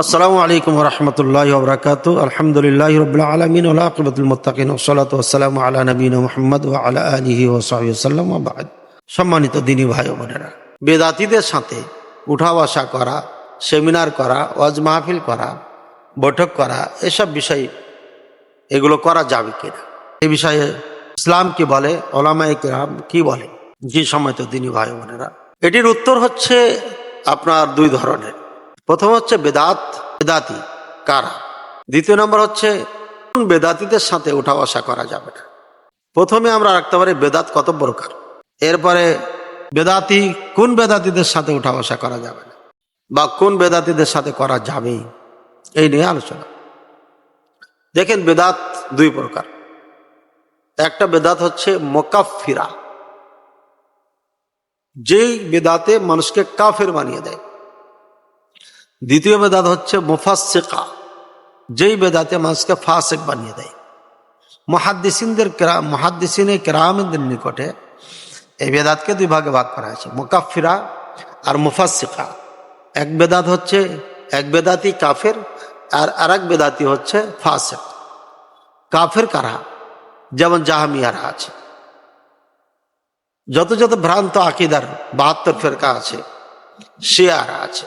আসসালামু আলাইকুম রহমতুল্লাহ বরকাত আলহামদুলিল্লাহ রবিল্লা আলমিন আকিবতুল মুতাকিন ওসলাত ওসালাম আলা নবীন মোহাম্মদ ও আলা আলিহি ওসাল্লাম আবাদ সম্মানিত দিনী ভাই বোনেরা, বেদাতিদের সাথে উঠা বসা করা, সেমিনার করা, ওয়াজ মাহফিল করা, বৈঠক করা, এসব বিষয় এগুলো করা যাবে কিনা? এ বিষয়ে ইসলাম কি বলে ওলামাই কিরাম কি বলে? জি সময় তো দিনী ভাই বোনেরা, এটির উত্তর হচ্ছে আপনার দুই ধরনের। প্রথম হচ্ছে বেদাত, বেদাতি কারা? দ্বিতীয় নম্বর হচ্ছে, কোন বেদাতিদের সাথে উঠা বসা করা যাবে না? প্রথমে আমরা রাখতে পারি বেদাত কত প্রকার? এরপরে বেদাতি কোন বেদাতিদের সাথে উঠা বসা করা যাবে না? বা কোন বেদাতিদের সাথে করা যাবে? এই নিয়ে আলোচনা। দেখেন বেদাত দুই প্রকার। একটা বেদাত হচ্ছে মোকাফিরা যেই বেদাতে মানুষকে কাফের বানিয়ে দেয়। দ্বিতীয় বেদাত হচ্ছে মুফাসিকা যেই বেদাতে মানুষকে ফাসেক বানিয়ে দেয়। মহাদ্দিসিনদের মহাদ্দিসিনে কেরামদের নিকটে এই বেদাতকে দুই ভাগে ভাগ করা হয়েছে, মোকাফিরা আর মুফাসিকা এক বেদাত হচ্ছে এক বেদাতি কাফের আর আর এক বেদাতি হচ্ছে ফাসেক। কাফের কারা? যেমন জাহামিয়ারা আছে। যত যত ভ্রান্ত আকিদার বাহাত্তর ফেরকা আছে, শিয়ারা আছে।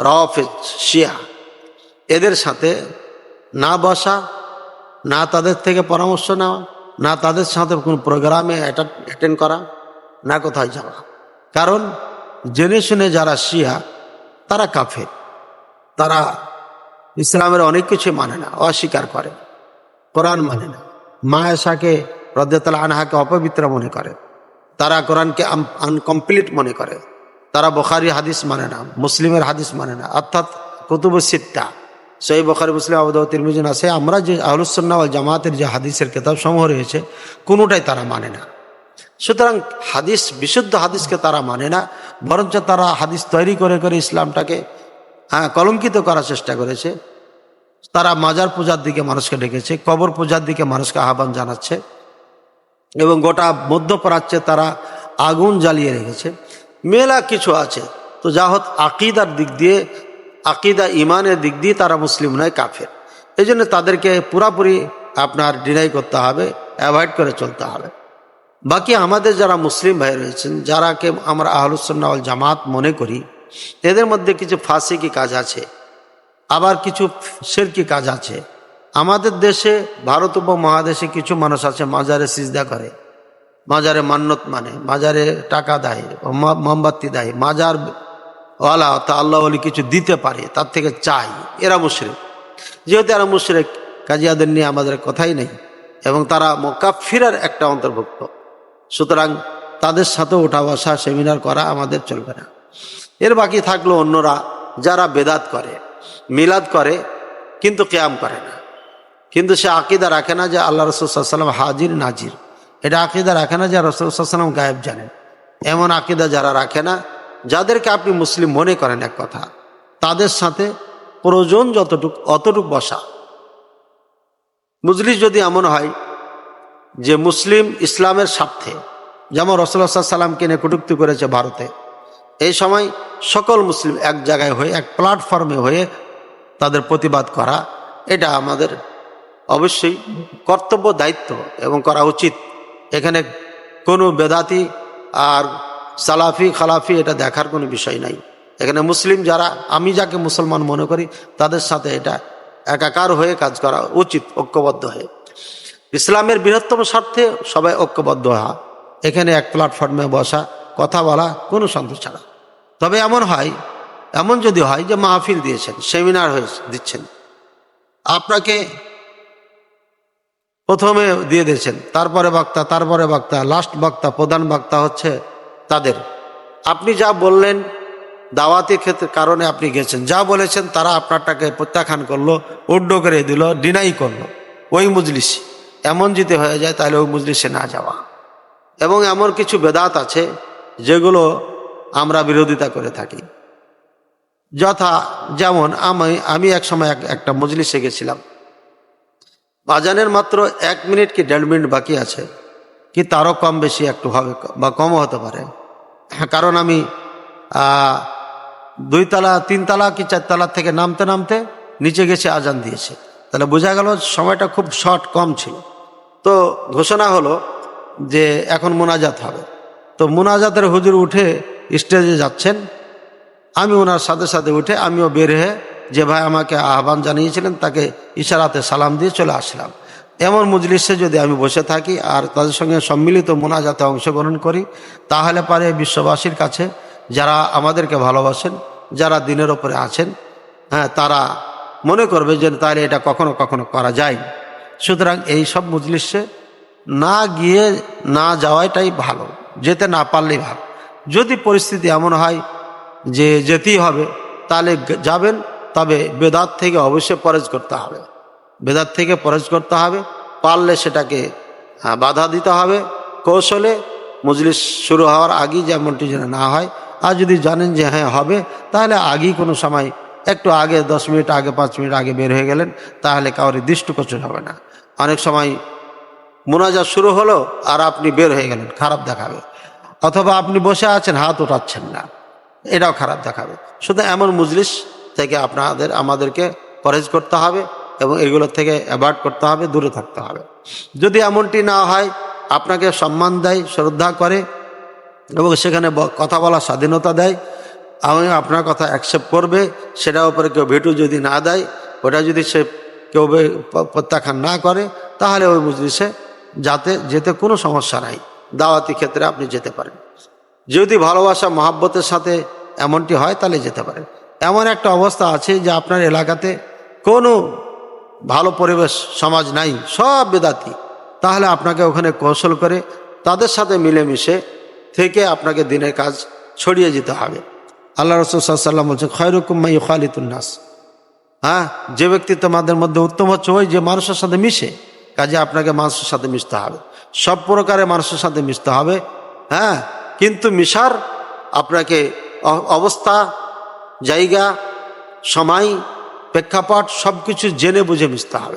রফেজ শিয়া। এদের সাথে না বসা, না তাদের থেকে পরামর্শ নেওয়া, না তাদের সাথে কোনো প্রোগ্রামে অ্যাটেন্ড করা, না কোথায় যাওয়া। কারণ জেনে শুনে যারা শিয়া, তারা কাফে তারা ইসলামের অনেক কিছু মানে না, অস্বীকার করে, কোরআন মানে না। মা এসাকে রদ্দাল আনহাকে অপবিত্র মনে করে। তারা কোরআনকে আনকমপ্লিট মনে করে। তারা বখারি হাদিস মানে না, মুসলিমের হাদিস মানে না। অর্থাৎ কুতুব সিটটা সেই বখারি, মুসলিম আবুদ তিরমিজন আছে আমরা যে আহলুসন্না জামাতের যে হাদিসের কেতাব সমূহ রয়েছে, কোনোটাই তারা মানে না। সুতরাং হাদিস, বিশুদ্ধ হাদিসকে তারা মানে না, বরঞ্চ তারা হাদিস তৈরি করে করে ইসলামটাকে হ্যাঁ কলঙ্কিত করার চেষ্টা করেছে। তারা মাজার পূজার দিকে মানুষকে ডেকেছে, কবর পূজার দিকে মানুষকে আহ্বান জানাচ্ছে এবং গোটা মধ্যপ্রাচ্যে তারা আগুন জ্বালিয়ে রেখেছে। মেলা কিছু আছে। তো যা হোক আকিদার দিক দিয়ে, আকিদা ইমানের দিক দিয়ে তারা মুসলিম নয়, কাফের। এই জন্য তাদেরকে পুরাপুরি আপনার ডিনাই করতে হবে অ্যাভয়েড করে চলতে হবে। বাকি আমাদের যারা মুসলিম ভাই রয়েছেন, যারাকে আমরা আহলুসন্নাওয়াল জামাত মনে করি, এদের মধ্যে কিছু ফাঁসিকি কাজ আছে, আবার কিছু সেরকি কাজ আছে। আমাদের দেশে, ভারত উপমহাদেশে কিছু মানুষ আছে, মাজারে সিজদা করে। মাজারে মান্নত মানে মাজারে টাকা দেয় মোমবাতি দেয় মাজার ওয়ালা তা আল্লাহ বলি কিছু দিতে পারে, তার থেকে চাই, এরা মুশরেক। যেহেতু এরা মুশরেক কাজিয়াদের নিয়ে আমাদের কথাই নেই, এবং তারা মোকাফিরার একটা অন্তর্ভুক্ত। সুতরাং তাদের সাথে ওঠা বসা, সেমিনার করা আমাদের চলবে না। এর বাকি থাকল অন্যরা যারা বেদাত করে, মিলাদ করে, কিন্তু কেয়াম করে না। কিন্তু সে আকিদা রাখে না যে আল্লাহ রসুলাম হাজির, নাজির। এটা আকিদা রাখে না যে রসুলাম গায়েব জানেন। এমন আকিদা যারা রাখে না, যাদেরকে আপনি মুসলিম মনে করেন এক কথা, তাদের সাথে প্রয়োজন যতটুক, অতটুক বসা। মুজলিস যদি এমন হয় যে মুসলিম ইসলামের স্বার্থে, যেমন রসুল্লাহ সাল্লামকে নিয়ে কটুক্তি করেছে ভারতে, এই সময় সকল মুসলিম এক জায়গায় হয়ে, এক প্ল্যাটফর্মে হয়ে তাদের প্রতিবাদ করা, এটা আমাদের অবশ্যই কর্তব্য, দায়িত্ব এবং করা উচিত। এখানে কোনো বেদাতি আর সালাফি, খালাফি এটা দেখার কোনো বিষয় নাই। এখানে মুসলিম যারা, আমি যাকে মুসলমান মনে করি, তাদের সাথে এটা একাকার হয়ে কাজ করা উচিত, ঐক্যবদ্ধ হয়ে। ইসলামের বৃহত্তম স্বার্থে সবাই ঐক্যবদ্ধ হওয়া, এখানে এক প্ল্যাটফর্মে বসা, কথা বলা কোনো সন্তোষ ছাড়া। তবে এমন হয়, এমন যদি হয় যে মাহফিল দিয়েছেন সেমিনার হয়ে দিচ্ছেন। আপনাকে প্রথমে দিয়ে দিয়েছেন, তারপরে বক্তা তারপরে বক্তা লাস্ট বক্তা, প্রধান বক্তা হচ্ছে তাদের। আপনি যা বললেন দাওয়াতি ক্ষেত্রে কারণে আপনি গেছেন, যা বলেছেন তারা আপনারটাকে প্রত্যাখ্যান করল, উড্ড করে দিল ডিনাই করল। ওই মুজলিস এমন যদি হয়ে যায় তাহলে ওই মুজলিসে না যাওয়া। এবং এমন কিছু বেদাত আছে যেগুলো আমরা বিরোধিতা করে থাকি। যথা যেমন আমি আমি এক সময় একটা মজলিসে গেছিলাম। বাজানের মাত্র এক মিনিট কি দেড় মিনিট বাকি আছে? কি তারও কম বেশি একটু হবে বা কমও হতে পারে। হ্যাঁ কারণ আমি দুই তালা তিন তালা কি চার তালা থেকে নামতে নামতে নিচে গেছে, আজান দিয়েছে। তাহলে বোঝা গেল সময়টা খুব শর্ট, কম ছিল। তো ঘোষণা হলো যে এখন মোনাজাত হবে। তো মোনাজাতের হুজুর উঠে স্টেজে যাচ্ছেন। আমি ওনার সাথে সাথে উঠে আমিও বের হয়ে যে ভাই আমাকে আহ্বান জানিয়েছিলেন, তাকে ইশারাতে সালাম দিয়ে চলে আসলাম। এমন মজলিসে যদি আমি বসে থাকি আর তাদের সঙ্গে সম্মিলিত মোনাজাতে অংশগ্রহণ করি, তাহলে পারে বিশ্ববাসীর কাছে যারা আমাদেরকে ভালোবাসেন, যারা দিনের ওপরে আছেন হ্যাঁ তারা মনে করবে যে তাহলে এটা কখনো কখনো করা যায়। সুতরাং এই সব মজলিসে না গিয়ে না যাওয়াটাই ভালো, যেতে না পারলেই ভালো। যদি পরিস্থিতি এমন হয় যে যেতেই হবে, তাহলে যাবেন তবে বেদাত থেকে অবশ্যই পরেজ করতে হবে। বেদাত থেকে পরেজ করতে হবে, পারলে সেটাকে বাধা দিতে হবে। কৌশলে মজলিস শুরু হওয়ার আগেই যেমনটি যেন না হয়, আর যদি জানেন যে হ্যাঁ হবে, তাহলে আগেই কোনো সময়, একটু আগে, দশ মিনিট আগে, পাঁচ মিনিট আগে বের হয়ে গেলেন, তাহলে কাউরি দৃষ্টিকোচর হবে না। অনেক সময় মোনাজা শুরু হলো, আর আপনি বের হয়ে গেলেন, খারাপ দেখাবে। অথবা আপনি বসে আছেন, হাত ওঠাচ্ছেন না, এটাও খারাপ দেখাবে। শুধু এমন মজলিস থেকে আপনাদের, আমাদেরকে পরেজ করতে হবে এবং এগুলো থেকে অ্যাভয়েড করতে হবে, দূরে থাকতে হবে। যদি এমনটি না হয়, আপনাকে সম্মান দেয়, শ্রদ্ধা করে এবং সেখানে কথা বলার স্বাধীনতা দেয়, আমি আপনার কথা অ্যাকসেপ্ট করবে, সেটার উপরে কেউ ভেটু যদি না দেয়, ওটা যদি সে কেউ প্রত্যাখ্যান না করে, তাহলে ওই মজলিসে যাতে, যেতে কোনো সমস্যা নাই। দাওয়াতি ক্ষেত্রে আপনি যেতে পারেন। যদি ভালোবাসা, মহাব্বতের সাথে এমনটি হয়, তাহলে যেতে পারেন। এমন একটা অবস্থা আছে যে আপনার এলাকাতে কোনো ভালো পরিবেশ সমাজ নাই, সব বেদাতি। তাহলে আপনাকে ওখানে কৌশল করে তাদের সাথে মিলেমিশে থেকে আপনাকে দিনের কাজ ছড়িয়ে যেতে হবে। আল্লাহ রসুল সাল্লাম বলছেন খয়রুকুম্মাই খালিতুন্নাস হ্যাঁ যে ব্যক্তি তোমাদের মধ্যে উত্তম হচ্ছে ওই যে মানুষের সাথে মিশে, কাজে আপনাকে মানুষের সাথে মিশতে হবে। সব প্রকারের মানুষের সাথে মিশতে হবে হ্যাঁ কিন্তু মিশার আপনাকে অবস্থা জায়গা, সময়, প্রেক্ষাপট সব কিছু জেনে বুঝে মিশতে হবে।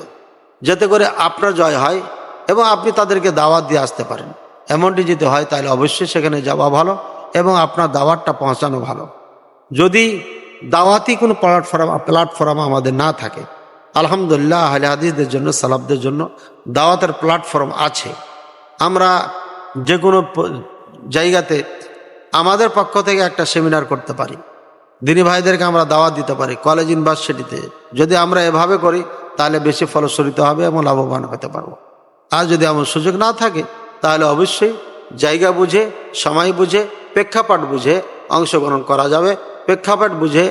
যাতে করে আপনার জয় হয় এবং আপনি তাদেরকে দাওয়াত দিয়ে আসতে পারেন। এমনটি যদি হয় তাহলে অবশ্যই সেখানে যাওয়া ভালো এবং আপনার দাওয়াতটা পৌঁছানো ভালো। যদি দাওয়াতি কোনো প্ল্যাটফর্ম প্ল্যাটফর্ম আমাদের না থাকে, আলহামদুলিল্লাহ আহলে হাদিসদের জন্য সালাবদের জন্য দাওয়াতের প্ল্যাটফর্ম আছে। আমরা যে কোনো জায়গাতে আমাদের পক্ষ থেকে একটা সেমিনার করতে পারি। দিনী ভাইদেরকে আমরা দাওয়াত দিতে পারি কলেজ ইউনিভার্সিটিতে যদি আমরা এভাবে করি, তাহলে বেশি ফলস্বরিত হবে এবং লাভবান হতে পারব। আর যদি আমার সুযোগ না থাকে, তাহলে অবশ্যই জায়গা বুঝে, সময় বুঝে, প্রেক্ষাপট বুঝে অংশগ্রহণ করা যাবে। প্রেক্ষাপট বুঝে,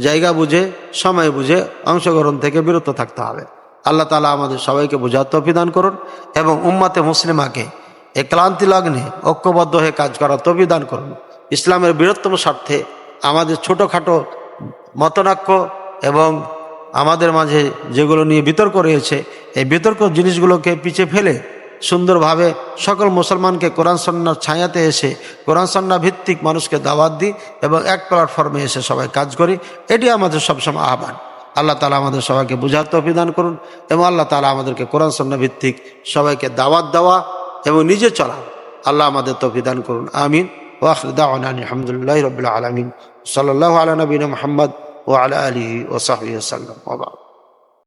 জায়গা বুঝে, সময় বুঝে অংশগ্রহণ থেকে বিরত থাকতে হবে। আল্লাহ তালা আমাদের সবাইকে বোঝার তফিদান করুন এবং উম্মাতে মুসলিমাকে এ ক্লান্তি লগ্নে ঐক্যবদ্ধ হয়ে কাজ করার তফিদান করুন। ইসলামের বৃহত্তম স্বার্থে আমাদের ছোটোখাটো মতনাক্য এবং আমাদের মাঝে যেগুলো নিয়ে বিতর্ক রয়েছে, এই বিতর্ক জিনিসগুলোকে পিছে ফেলে সুন্দরভাবে সকল মুসলমানকে কোরআন সন্ন্যার ছায়াতে এসে, কোরআন সন্না ভিত্তিক মানুষকে দাওয়াত দিই এবং এক প্ল্যাটফর্মে এসে সবাই কাজ করি। এটি আমাদের সবসময় আহ্বান। আল্লাহ তালা আমাদের সবাইকে বুঝার তফিদান করুন এবং আল্লাহ তালা আমাদেরকে কোরআন সন্না ভিত্তিক সবাইকে দাওয়াত দেওয়া এবং নিজে চলা। আল্লাহ আমাদের তো তফিদান করুন। আমিন। ওয়াখর দাওয়ান আলহামদুলিল্লাহ রবিল্লা আলমিন সাল্লাহ আলা নবীন মোহাম্মদ ও আলা আলী ও সাহী সাল্লাম